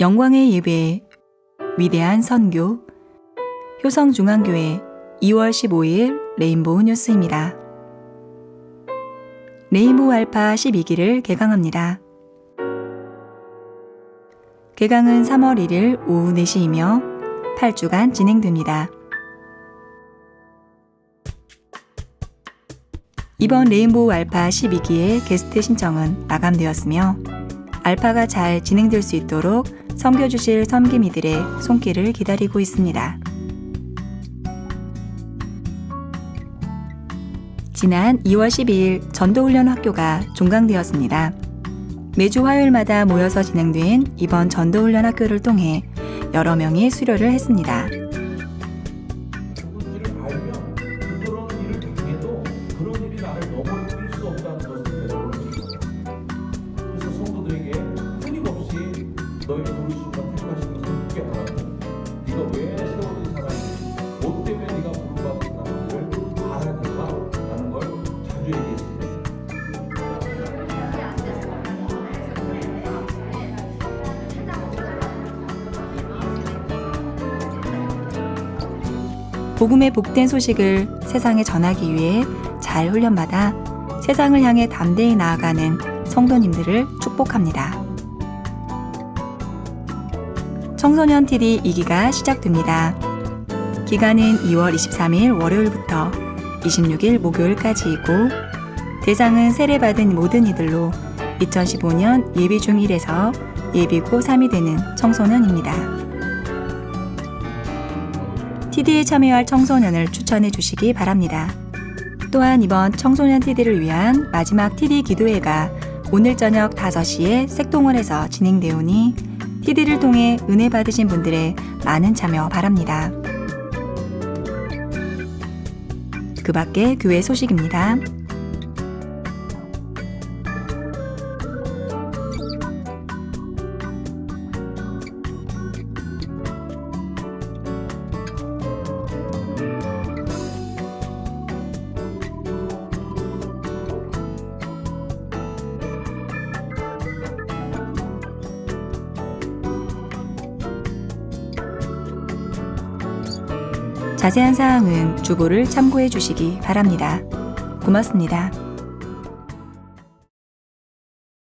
영광의 예배, 위대한 선교, 효성중앙교회 2월 15일 레인보우 뉴스입니다. 레인보우 알파 12기를 개강합니다. 개강은 3월 1일 오후 4시이며 8주간 진행됩니다. 이번 레인보우 알파 12기의 게스트 신청은 마감되었으며 알파가 잘 진행될 수 있도록 섬겨주실 섬김이들의 손길을 기다리고 있습니다. 지난 2월 12일 전도훈련 학교가 종강되었습니다. 매주 화요일마다 모여서 진행된 이번 전도훈련 학교를 통해 여러 명이 수료를 했습니다. 너희 부르심과 택하심을 듣게 하라고 네가 왜 세워진 사람인지 뭐 때문에 네가 부름받은 사람인지를 알아야 된다라는 걸 자주 얘기했습니다. 복음의 복된 소식을 세상에 전하기 위해 잘 훈련받아 세상을 향해 담대히 나아가는 성도님들을 축복합니다. 청소년 TD 2기가 시작됩니다. 기간은 2월 23일 월요일부터 26일 목요일까지이고 대상은 세례받은 모든 이들로 2015년 예비 중 1에서 예비고 3이 되는 청소년입니다. TD에 참여할 청소년을 추천해 주시기 바랍니다. 또한 이번 청소년 TD를 위한 마지막 TD 기도회가 오늘 저녁 5시에 색동원에서 진행되오니 TD를 통해 은혜 받으신 분들의 많은 참여 바랍니다. 그 밖에 교회 소식입니다. 자세한 사항은 주보를 참고해 주시기 바랍니다. 고맙습니다.